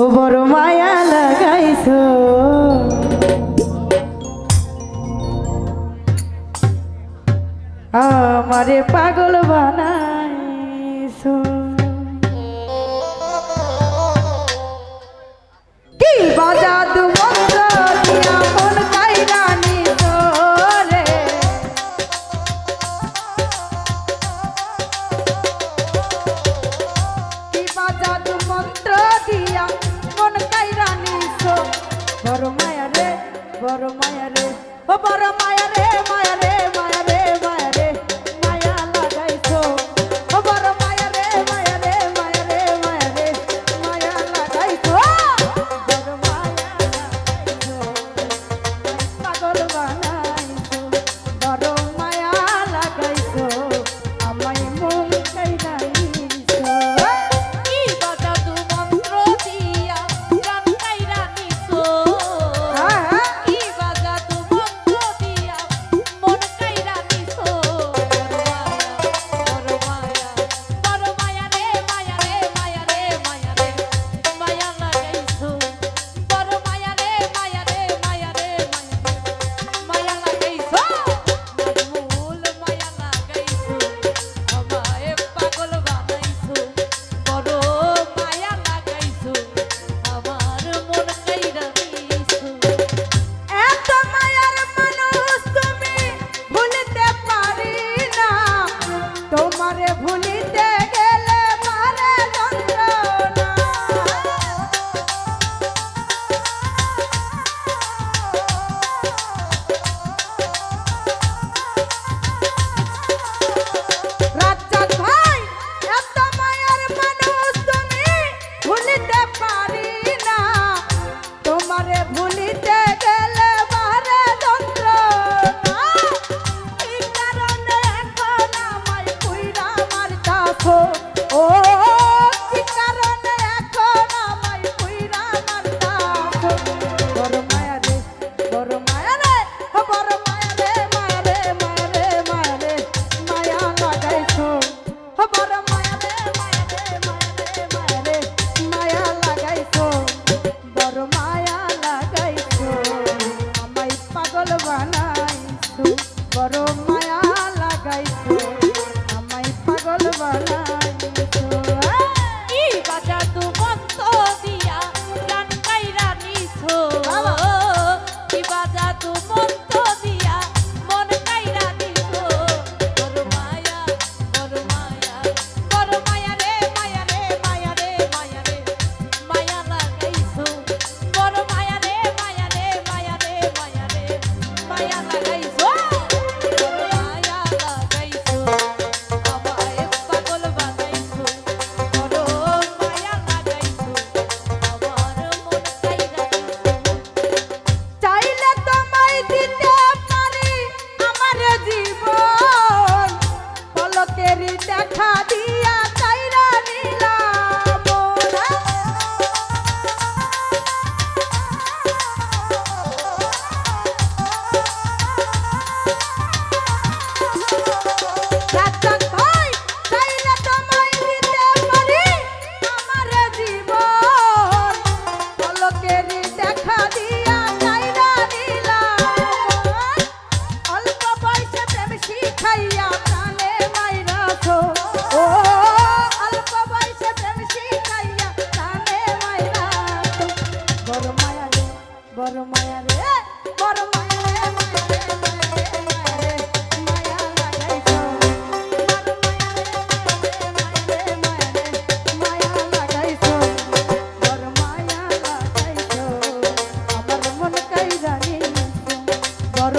ও বড় মায়া লাগাইছো। আমারে পাগল বানাইছো। কি বাজা Oh. বড় মায়া রে, বড় মায়া রে বড় মায়া রে মায়া রে, মায়া লাগাইছো। বড় মায়া লাগাইছো। আমার মন কাই জানি বড়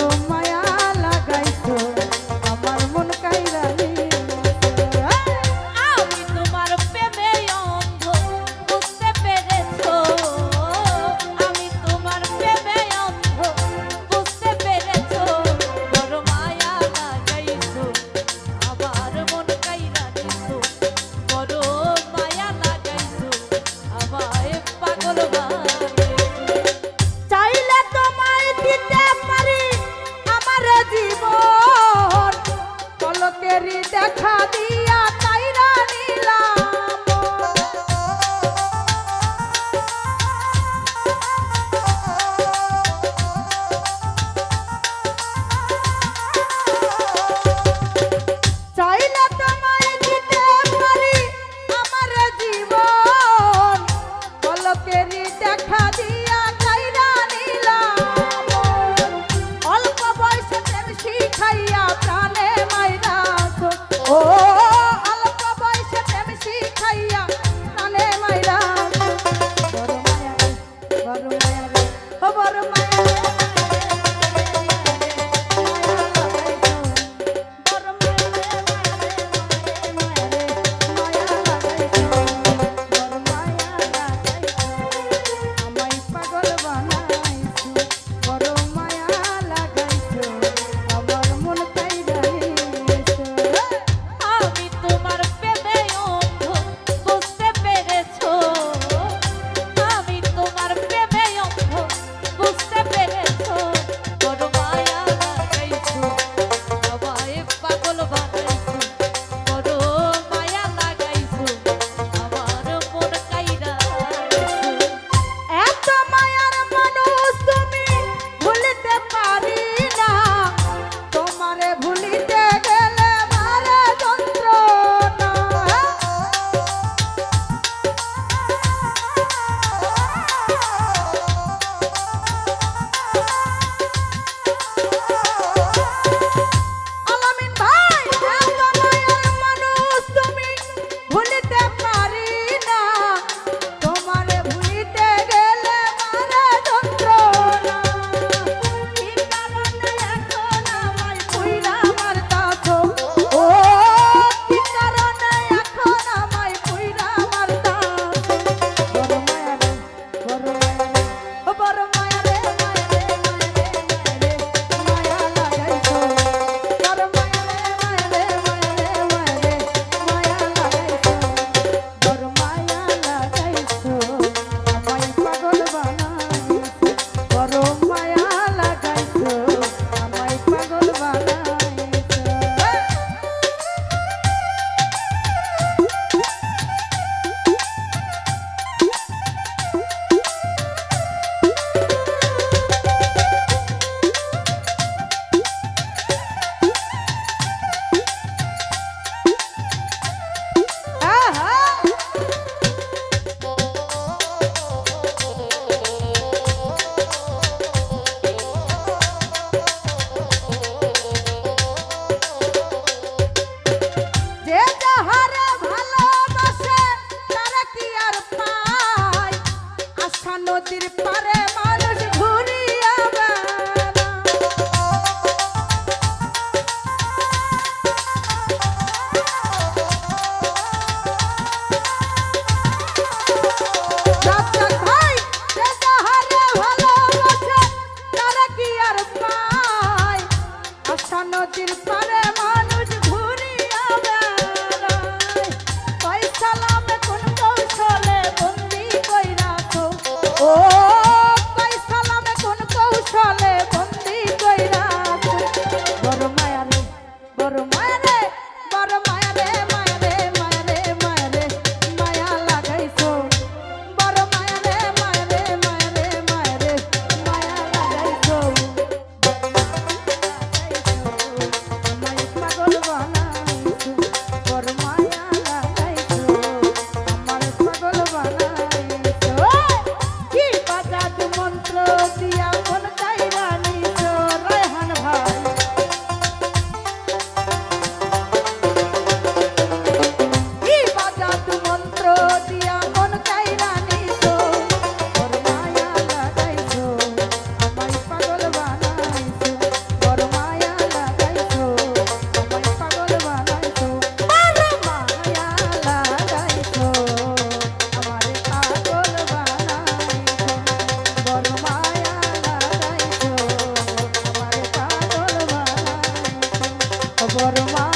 that cut. নদীর পারে বড়